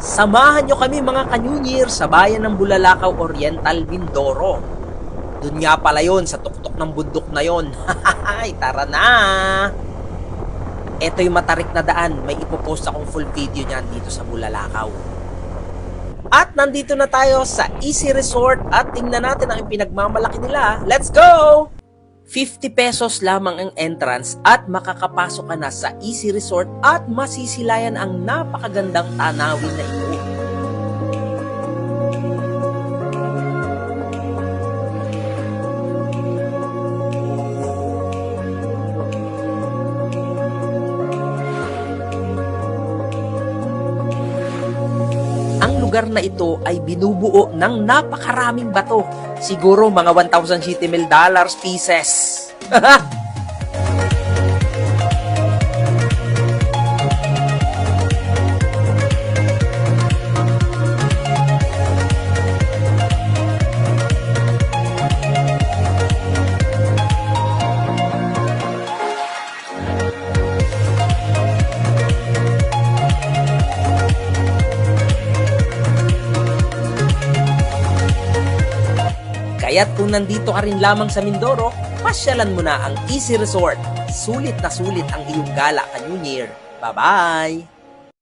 Samahan nyo kami mga kanyunyir sa bayan ng Bulalakaw Oriental, Mindoro. Doon nga pala yon sa tuktok ng bundok na yon. Ay, tara na! Ito yung matarik na daan. May ipopost akong full video niyan dito sa Bulalakaw. At nandito na tayo sa Easy Resort at tingnan natin ang pinagmamalaki nila. Let's go! 50 pesos lamang ang entrance at makakapasok ka na sa Easy Resort at masisilayan ang napakagandang tanawin na ito. Lugar na ito ay binubuo ng napakaraming bato. Siguro mga 1,000 city dollars pieces. Kaya't kung nandito ka rin lamang sa Mindoro, pasyalan mo na ang Easy Resort. Sulit na sulit ang iyong gala, Kanyunir. Bye-bye!